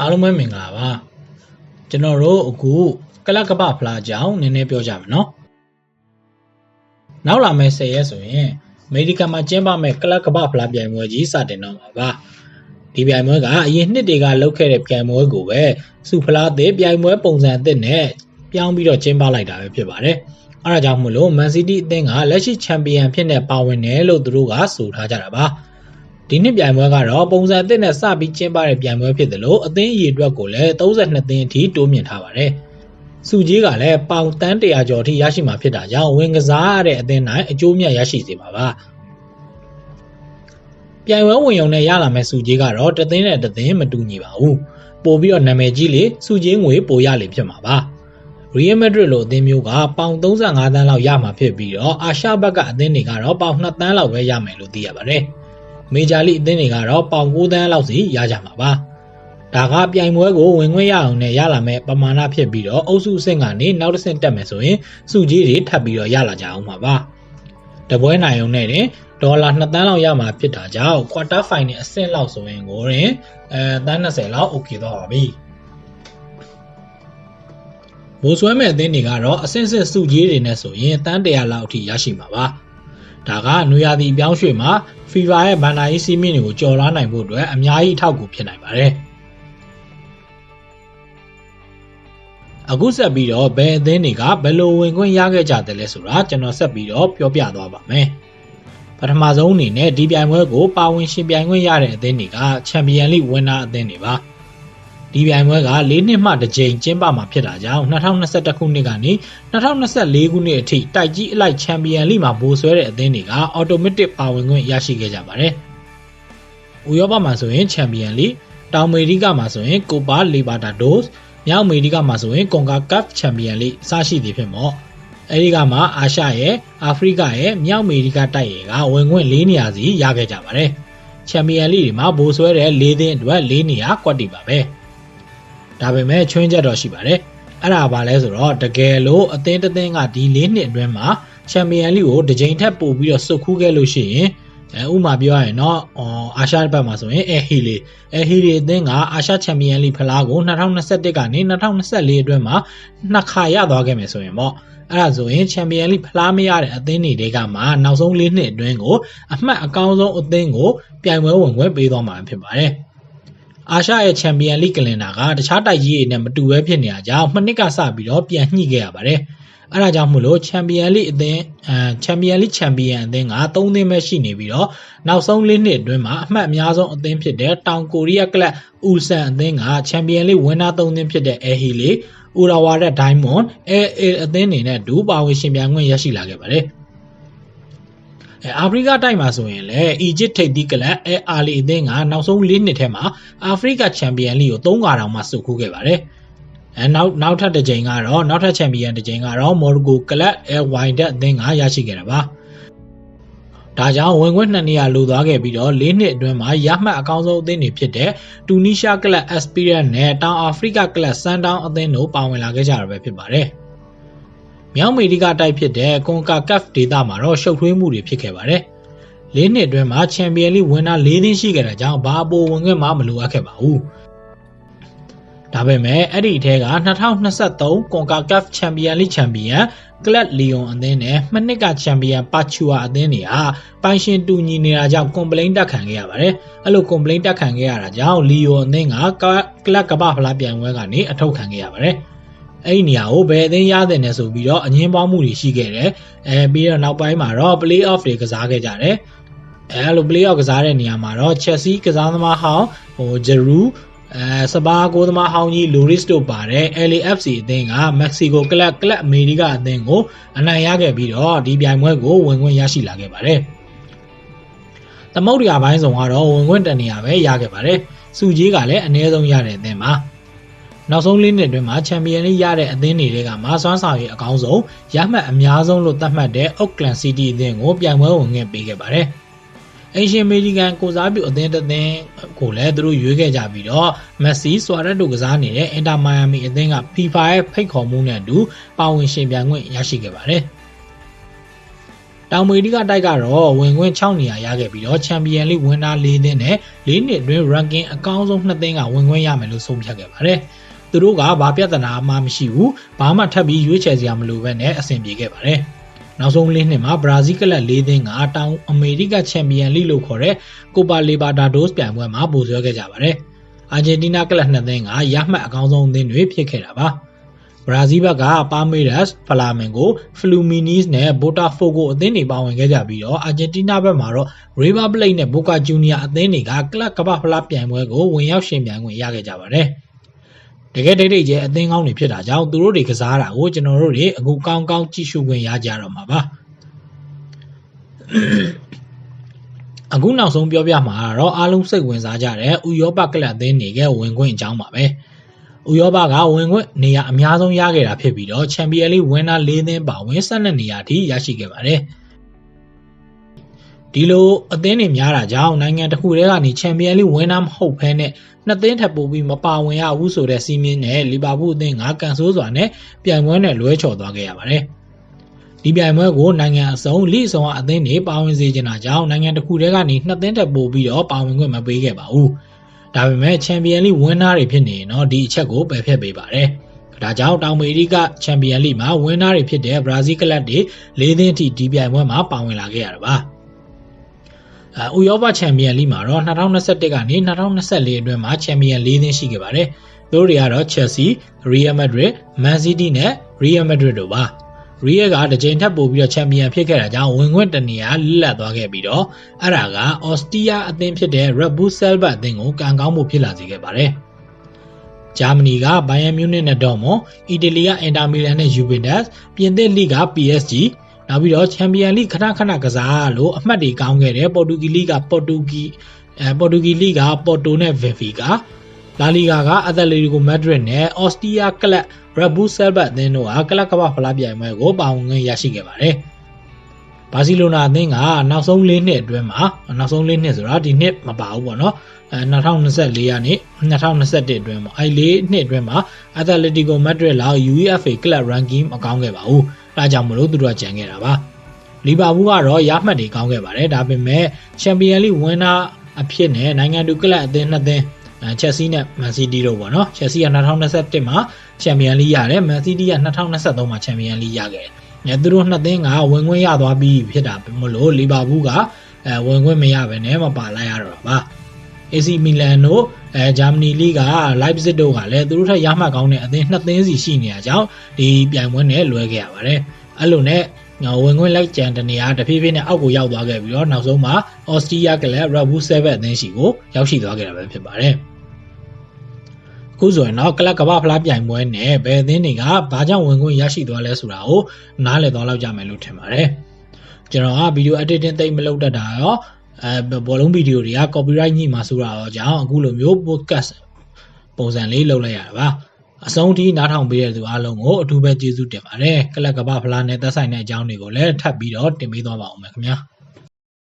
အားလုံးပဲမင်္ဂလာပါကျွန်တော်တို့အခုကလပ်ကပဖလားကြောင်းနည်းနည်းပြောကြမယ်နော်နောက်လာမယ့်10ရက်ဆိုရင်အမေရိကန်မှာကျင်းပမယ့်ကလပ်ကပဖလားပြိုင်ပွဲကြီးစတင်တော့မှာပါဒီပြိုင်ပွဲကအရင်နှစ်တွေကလုပ်ခဲ့တဲ့ပြိုင်ပွဲကိုပဲစုဖလားသစ်ပြိုင်ပွဲပုံစံအသစ်နဲ့ပြောင်းပြီးတော့ကျင်းပလိုက်တာပဲဖြစ်ပါတယ်အဲဒါကြောင့်မို့လို့ Man City အသင်းကလက်ရှိချန်ပီယံဖြစ်နေပါဝင်တယ်လို့သူတို့ကဆိုထားကြတာပါ ဒီနှစ်ပြိုင်ပွဲကတော့ပုံစံအသစ်နဲ့စပြီးကျင်းပတဲ့ပြိုင်ပွဲဖြစ်တယ်လို့အသင်းအရေအတွက်ကိုလည်း32သင်းအထိတိုးမြင့်ထားပါတယ်။စုကြီးကလည်းပေါင်တန်း100ကျော်အထိရရှိမှာဖြစ်တာကြောင့်ဝင်ကစားရတဲ့အသင်းတိုင်းအကျိုးမြတ်ရရှိစေမှာပါ။ပြိုင်ပွဲဝင်ရုံနဲ့ရလာမယ့်စုကြီးကတော့တသင်းနဲ့တသင်းမတူညီပါဘူး။ပို့ပြီးတော့နာမည်ကြီးလေစုကြီးငွေပိုရလေဖြစ်မှာပါ။ Real Madrid လိုအသင်းမျိုးကပေါင်35သန်းလောက်ရမှာဖြစ်ပြီးတော့အာရှဘက်ကအသင်းတွေကတော့ပေါင်2သန်းလောက်ပဲရမယ်လို့သိရပါတယ်။ မေဂျာလိအသင်းတွေကတော့ပေါင်9သန်းလောက်စီရကြမှာပါဒါကပြိုင်ပွဲကိုဝင်ခွင့်ရအောင်နဲ့ရလာမဲ့ပမာဏဖြစ်ပြီးတော့အုပ်စုအဆင့်ကနေနောက်တစ်ဆင့်တက်မယ်ဆိုရင်စုကြီးတွေထပ်ပြီးတော့ရလာကြအောင်ပါပါတပွဲနိုင်ုံနဲ့တင်ဒေါ်လာ2သန်းလောက်ရမှာဖြစ်တာကြောင့် quarter final အဆင့်လောက်ဆိုရင်ကိုရင်အဲတန်း20လောက် okay တော့ပါပြီဘိုးဆွဲမဲ့အသင်းတွေကတော့အဆင့်ဆင့်စုကြီးတွေနဲ့ဆိုရင်တန်း100လောက်အထိရရှိမှာပါ ဒါကနွေရာသီပြောင်းရွှေ့မှာ FIFA ရဲ့ဘန်နာရေးစီးမင်းတွေကိုကြော်လွှားနိုင်ဖို့အတွက်အများကြီးအထောက်အကူဖြစ်နိုင်ပါတယ်။အခုဆက်ပြီးတော့ဘယ်အသင်းတွေကဘယ်လိုဝင်ခွင့်ရခဲ့ကြတယ်လဲဆိုတာကျွန်တော်ဆက်ပြီးတော့ပြောပြသွားပါမယ်။ပထမဆုံးအနေနဲ့ဒီပြိုင်ပွဲကိုပါဝင်ရှင်ပြိုင်ခွင့်ရတဲ့အသင်းတွေကချန်ပီယံလိဝင်နာအသင်းတွေပါ။ ဒီပြိုင်ပွဲက၄နှစ်မှတစ်ကြိမ်ကျင်းပမှာဖြစ်တာကြောင့်2021ခုနှစ်ကနေ2024ခုနှစ်အထိတိုက်ကြီးအလိုက်ချန်ပီယံလိမှာဘိုးဆွဲတဲ့အသင်းတွေကအော်တိုမက်တစ်ပါဝင်ခွင့်ရရှိခဲ့ကြပါတယ်။ဥရောပမှာဆိုရင်ချန်ပီယံလိတောင်အမေရိကမှာဆိုရင်ကိုပါလီဘာတာဒိုစ်မြောက်အမေရိကမှာဆိုရင်ကွန်ကာကပ်ချန်ပီယံလိစရှိသည်ဖြစ်မော့အဲဒီကမှာအာရှရဲ့အာဖရိကရဲ့မြောက်အမေရိကတိုက်ရဲ့ကဝင်ခွင့်၄နေရာစီရခဲ့ကြပါတယ်။ချန်ပီယံလိတွေမှာဘိုးဆွဲတဲ့၄သင်းအတွက်၄နေရာကွက်တီပါပဲ။ ဒါပေမဲ့ချွင်းချက်တော့ရှိပါတယ်အဲ့ဒါဘာလဲဆိုတော့တကယ်လို့အသင်းတစ်သင်းကဒီ၄နှစ်အတွင်းမှာချန်ပီယံလိကိုတစ်ကြိမ်ထက်ပိုပြီးတော့စုခူးခဲ့လို့ရှိရင်အဲဥမာပြောရရင်တော့အာရှဘက်မှာဆိုရင်အဲဟီလီအဲဟီလီအသင်းကအာရှချန်ပီယံလိဖလားကို2021ကနေ2024အတွင်းမှာနှစ်ခါရသွားခဲ့မယ်ဆိုရင်ပေါ့အဲ့ဒါဆိုရင်ချန်ပီယံလိဖလားမရတဲ့အသင်းတွေကမှနောက်ဆုံး၄နှစ်အတွင်းကိုအမှတ်အကောင်းဆုံးအသင်းကိုပြိုင်ပွဲဝင်ခွင့်ပေးသွားမှာဖြစ်ပါတယ်။ အာရှရဲ့ချန်ပီယံလိကလင်ဒါကတခြားတိုက်ကြီးတွေနဲ့မတူဘဲဖြစ်နေတာကြောင့်နှစ်နှစ်ကစပြီးတော့ပြန်ညှိခဲ့ရပါတယ်။အဲဒါကြောင့်မို့လို့ချန်ပီယံလိအသင်းအဲချန်ပီယံလိချန်ပီယံအသင်းက3သင်းပဲရှိနေပြီးတော့နောက်ဆုံး၄နှစ်အတွင်းမှာအမှတ်အများဆုံးအသင်းဖြစ်တဲ့တောင်ကိုရီးယားကလပ်အူဆန်အသင်းကချန်ပီယံလိဝင်နာ3သင်းဖြစ်တဲ့အဲဟီလီဥရာဝါဒဒိုင်းမွန်အဲအေအသင်းတွေနဲ့ဒူပါဝင်ရှင်ပြိုင်ခွင့်ရရှိလာခဲ့ပါတယ်။ အဲအာဖရိကတိုက်မှာဆိုရင်လည်းအီဂျစ်ထိပ်သီးကလပ်အဲအာလီအသင်းကနောက်ဆုံး၄နှစ်ထဲမှာအာဖရိကချန်ပီယံလိကို၃ခါတောင်မှစုခူးခဲ့ပါတယ်အဲနောက်နောက်ထပ်တစ်ကြိမ်ကတော့နောက်ထပ်ချန်ပီယံတစ်ကြိမ်ကတော့မော်ရိုကိုကလပ်အဲဝိုင်ဒက်အသင်းကရရှိခဲ့တာပါဒါကြောင့်ဝင်ခွင့်နှစ်နေရာလိုသွားခဲ့ပြီးတော့၄နှစ်အတွင်းမှာရမှတ်အကောင်းဆုံးအသင်းတွေဖြစ်တဲ့တူနီးရှားကလပ်အက်စပီရန်နဲ့တောင်အာဖရိကကလပ်ဆန်တောင်းအသင်းတို့ပါဝင်လာခဲ့ကြတာပဲဖြစ်ပါတယ်။ မြောက်အမေရိကတိုက်ဖြစ်တဲ့ကွန်ကာကပ်ဒေသမှာတော့ရှုပ်ထွေးမှုတွေဖြစ်ခဲ့ပါတယ်။လေးနှစ်အတွင်းမှာချန်ပီယံလိဝင်တာ၄သင်းရှိခဲ့တဲ့ကြောင့်ဘာပိုဝင်ခွင့်မှမလိုအပ်ခဲ့ပါဘူး။ဒါပေမဲ့အဲ့ဒီအထက်က2023ကွန်ကာကပ်ချန်ပီယံလိချန်ပီယံကလပ်လီယွန်အသင်းနဲ့မနှစ်ကချန်ပီယံပါချူအာအသင်းတွေဟာပိုင်ရှင်တူညီနေတာကြောင့်ကွန်ပလိန်တက်ခံခဲ့ရပါတယ်။အဲ့လိုကွန်ပလိန်တက်ခံခဲ့ရတာကြောင့်လီယွန်အသင်းကကလပ်ကပဖလားပြိုင်ပွဲကနေအထုတ်ခံခဲ့ရပါတယ်။ အဲ့ဒီနေရာကိုဘယ်အသင်းရတဲ့နယ်ဆိုပြီးတော့အငင်းပွားမှုတွေရှိခဲ့တယ်အဲပြီးတော့နောက်ပိုင်းမှာတော့ play off တွေကစားခဲ့ကြတယ်အဲလို play off ကစားတဲ့နေရာမှာတော့ Chelsea ကစားသမားဟောင်းဟို Giroud အဲစပါးကိုသမားဟောင်းကြီး Loris တို့ပါတယ် LAFC အသင်းက Mexico Club Club America အသင်းကိုအနိုင်ရခဲ့ပြီးတော့ဒီပြိုင်ပွဲကိုဝင်ခွင့်ရရှိလာခဲ့ပါတယ်သမုဒ္ဒရာပိုင်းဆောင်ကတော့ဝင်ခွင့်တနေရာပဲရခဲ့ပါတယ်စုကြီးကလည်းအနည်းဆုံးရတဲ့အသင်းပါ နောက်ဆုံးလေးနှစ်အတွင်းမှာချန်ပီယံလိရတဲ့အသင်းတွေကမာစွမ်းဆောင်ရေးအကောင်းဆုံးရမှတ်အများဆုံးလို့သတ်မှတ်တဲ့ Auckland City အသင်းကိုပြိုင်ပွဲဝင်ငင်ပေးခဲ့ပါတယ်။အင်ရှင်အမေရိကန်ကိုစားပြုအသင်းတစ်သင်းကိုလည်းသူတို့ရွေးခဲ့ကြပြီးတော့မက်ဆီ၊ဆွာရက်တို့ကစားနေတဲ့အင်တာမိုင်ယာမီအသင်းက FIFA ရဲ့ဖိတ်ခေါ်မှုနဲ့အတူပါဝင်ရှင်ပြိုင်ခွင့်ရရှိခဲ့ပါတယ်။တောင်အမေရိကတိုက်ကတော့ဝင်ခွင့်6နေရာရခဲ့ပြီးတော့ချန်ပီယံလိဝင်တာ၄သင်းနဲ့၄နှစ်အတွင်း ranking အကောင်းဆုံး2သင်းကဝင်ခွင့်ရမယ်လို့ဆုံးဖြတ်ခဲ့ပါတယ်။ သူတို့ကဘာပြဿနာမှမရှိဘူး။ဘာမှထပ်ပြီးရွေးချယ်စရာမလိုဘဲနဲ့အဆင်ပြေခဲ့ပါတယ်။နောက်ဆုံးလေးနှစ်မှာဘရာဇီးကလပ်၄သင်းကတောင်အမေရိကချန်ပီယံလိလို့ခေါ်တဲ့ကိုပါလီဘာတာဒိုစ်ပြိုင်ပွဲမှာပိုဆွဲခဲ့ကြပါတယ်။အာဂျင်တီးနားကလပ်2သင်းကရမှတ်အကောင်းဆုံးအသင်းတွေဖြစ်ခဲ့တာပါ။ဘရာဇီးဘက်ကပါမေးရက်စ်ဖလာမင်ကိုဖလူမီနီစ်နဲ့ဘိုတာဖိုကိုအသင်းတွေပါဝင်ခဲ့ကြပြီးတော့အာဂျင်တီးနားဘက်မှာတော့ရီဗာပလိတ်နဲ့ဘိုကာဂျူနီယာအသင်းတွေကကလပ်ကပဖလားပြိုင်ပွဲကိုဝင်ရောက်ရှင်ပြိုင်ခွင့်ရခဲ့ကြပါတယ် တကယ်ဒိတ်ဒိတ်ကျအသင်းကောင်းတွေဖြစ်တာကြောင့်သူတို့တွေကစားတာကိုကျွန်တော်တို့တွေအခုကောင်းကောင်းကြည့်ရှုခွင့်ရကြတော့မှာပါအခုနောက်ဆုံးပြောပြမှာတော့အားလုံးစိတ်ဝင်စားကြတဲ့ဥရောပကလပ်အသင်းတွေကဝင်ခွင့်အကြောင်းပါပဲ။ဥရောပကဝင်ခွင့်နေရာအများဆုံးရခဲ့တာဖြစ်ပြီးတော့ချန်ပီယံလိဝင်တာ၄သင်းပါဝင်၁၂နေရာထိရရှိခဲ့ပါတယ်။ ဒီလိုအသင်းတွေများတာကြောင့်နိုင်ငံတစ်ခုတည်းကနေချန်ပီယံလိဝင်တာမဟုတ်ဘဲနဲ့နှစ်သင်းထပ်ပို့ပြီးမပါဝင်ရဘူးဆိုတဲ့စီးမင်းနဲ့လီဗာပူးအသင်းကကန်ဆိုးစွာနဲ့ပြိုင်ပွဲနဲ့လွဲချော်သွားခဲ့ရပါတယ်။ဒီပြိုင်ပွဲကိုနိုင်ငံအစုံလိအစုံအသင်းတွေပါဝင်စေချင်တာကြောင့်နိုင်ငံတစ်ခုတည်းကနေနှစ်သင်းထပ်ပို့ပြီးတော့ပါဝင်ခွင့်မပေးခဲ့ပါဘူး။ဒါပေမဲ့ချန်ပီယံလိဝင်းနာတွေဖြစ်နေရင်တော့ဒီအချက်ကိုပယ်ဖျက်ပေးပါတယ်။ဒါကြောင့်တောင်အမေရိကချန်ပီယံလိမှာဝင်းနာတွေဖြစ်တဲ့ဘရာဇီးကလပ်တွေ၄သင်းအထိဒီပြိုင်ပွဲမှာပါဝင်လာခဲ့ရတာပါ။အဲ ဥရောပချန်ပီယံလိမှာတော့2021ကနေ2024အတွင်းမှာချန်ပီယံ၄သင်းရှိခဲ့ပါတယ်။သူတို့တွေကတော့ Chelsea, Real Madrid, Man City နဲ့ Real Madrid တို့ပါ။ရီယက်ကတစ်ချိန်ထပ်ပို့ပြီးတော့ချန်ပီယံဖြစ်ခဲ့တာကြောင့်ဝင်ခွင့်တနေရာလတ်သွားခဲ့ပြီးတော့အဲ့ဒါကအော်စတီးယားအသင်းဖြစ်တဲ့ Red Bull Salzburg အသင်းကိုကံကောင်းမှုဖြစ်လာစေခဲ့ပါတယ်။ဂျာမနီကဘိုင်ယန်မြူးနစ်နဲ့ဒေါ်မွန်အီတလီကအင်တာမီလန်နဲ့ယူဗင်တက်စ်ပြင်သစ်လိက PSG နောက်ပြီးတော့ချန်ပီယံလိခဏခဏကစားလို့အမှတ်တွေကောင်းခဲ့တယ်ပေါ်တူဂီလိကပေါ်တူဂီအဲပေါ်တူဂီလိကပေါ်တိုနဲ့ဗင်ဖီကာလာလီဂါကအက်တလက်တီကိုမက်ဒရစ်နဲ့အော်စတီးယားကလပ်ရဘူဆယ်ဘတ်အသင်းတို့ဟာကလပ်ကပဖလားပြိုင်ပွဲကိုပါဝင်ခွင့်ရရှိခဲ့ပါတယ်။ဘာစီလိုနာအသင်းကနောက်ဆုံး၄နှစ်အတွင်းမှာနောက်ဆုံး၄နှစ်ဆိုတာဒီနှစ်မပါဘူးပေါ့နော်။အဲ2024ကနေ2021အတွင်းမှာအဲ၄နှစ်အတွင်းမှာအက်တလက်တီကိုမက်ဒရစ်လောက် UEFA Club Ranking မကောင်းခဲ့ပါဘူး။ ဒါကြောင့်မလို့သူတို့ကကြံခဲ့တာပါ။လီဗာပူးကတော့ရမှတ်တွေကောင်းခဲ့ပါတယ်။ဒါပေမဲ့ချန်ပီယံလိဝင်နာအဖြစ်နဲ့နိုင်ငံတူကလပ်အသင်းနှစ်သင်းချက်စီနဲ့မန်စီးတီးတို့ပေါ့နော်ချက်စီက2021မှာချန်ပီယံလိရတယ်မန်စီးတီးက2023မှာချန်ပီယံလိရခဲ့တယ်သူတို့နှစ်သင်းကဝင်ခွင့်ရသွားပြီးဖြစ်တာမလို့လီဗာပူးကအဲဝင်ခွင့်မရဘဲနဲ့မပါလိုက်ရတော့ပါ AC Milan တို့အဲဂျာမနီလိက Leipzig တို့ကလည်းသူတို့ထက်ရမှတ်ကောင်းတဲ့အသင်းနှစ်သင်းစီရှိနေတာကြောင့်ဒီပြိုင်ပွဲနဲ့လွဲခဲ့ရပါတယ်အဲ့လိုနဲ့ဝင်ခွင့်လိုက်ကြံတနေရာတဖြည်းဖြည်းနဲ့အောက်ကိုရောက်သွားခဲ့ပြီးတော့နောက်ဆုံးမှာ Austria ကလည်း Red Bull 7အသင်းရှိကိုရောက်ရှိသွားခဲ့တာပဲဖြစ်ပါတယ်။အခုဆိုရင်တော့ကလပ်ကမ္ဘာဖလားပြိုင်ပွဲနဲ့ဘယ်အသင်းတွေကဘာကြောင့်ဝင်ခွင့်ရရှိသွားလဲဆိုတာကိုနားလည်သွားလောက်ကြမယ်လို့ထင်ပါတယ်ကျွန်တော်ကဗီဒီယို editing သိမ့်မလုပ်တတ်တာရော အဲဘောလုံးဗီဒီယိုတွေက copyright ညှိမှာဆိုတာရောကြောင့်အခုလိုမျိုး podcast ပုံစံလေးလုပ်လိုက်ရတာပါအဆုံးထိနားထောင်ပေးတဲ့သူအားလုံးကိုအထူးပဲကျေးဇူးတင်ပါတယ်ကလပ်ကမ္ဘာဖလားနဲ့သက်ဆိုင်တဲ့အကြောင်းတွေကိုလည်းထပ်ပြီးတော့တင်ပေးသွားပါဦးမယ်ခင်ဗျာ